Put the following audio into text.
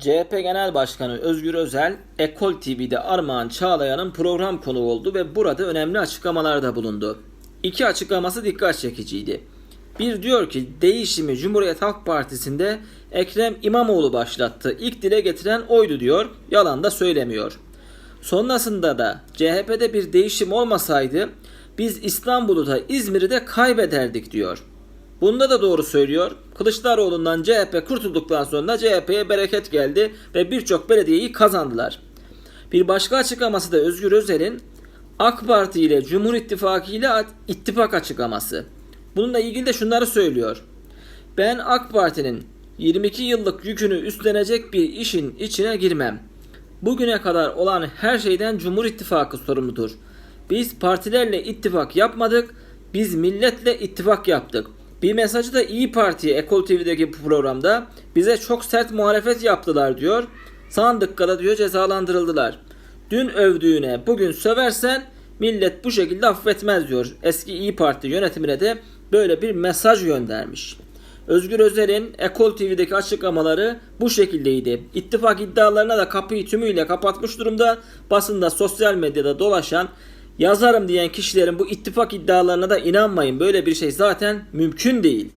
CHP Genel Başkanı Özgür Özel, Ekol TV'de Armağan Çağlayan'ın program konuğu oldu ve burada önemli açıklamalarda bulundu. İki açıklaması dikkat çekiciydi. Bir diyor ki değişimi Cumhuriyet Halk Partisi'nde Ekrem İmamoğlu başlattı. İlk dile getiren oydu diyor. Yalan da söylemiyor. Sonrasında da CHP'de bir değişim olmasaydı biz İstanbul'u da İzmir'i de kaybederdik diyor. Bunda da doğru söylüyor. Kılıçdaroğlu'ndan CHP kurtulduktan sonra CHP'ye bereket geldi ve birçok belediyeyi kazandılar. Bir başka açıklaması da Özgür Özel'in AK Parti ile Cumhur İttifakı ile ittifak açıklaması. Bununla ilgili de şunları söylüyor. Ben AK Parti'nin 22 yıllık yükünü üstlenecek bir işin içine girmem. Bugüne kadar olan her şeyden Cumhur İttifakı sorumludur. Biz partilerle ittifak yapmadık, biz milletle ittifak yaptık. Bir mesajı da İyi Parti'ye Ekol TV'deki programda bize çok sert muhalefet yaptılar diyor. Sandıkkada diyor cezalandırıldılar. Dün övdüğüne bugün söversen millet bu şekilde affetmez diyor. Eski İyi Parti yönetimine de böyle bir mesaj göndermiş. Özgür Özel'in Ekol TV'deki açıklamaları bu şekildeydi. İttifak iddialarına da kapıyı tümüyle kapatmış durumda. Basında, sosyal medyada dolaşan yazarım diyen kişilerin bu ittifak iddialarına da inanmayın. Böyle bir şey zaten mümkün değil.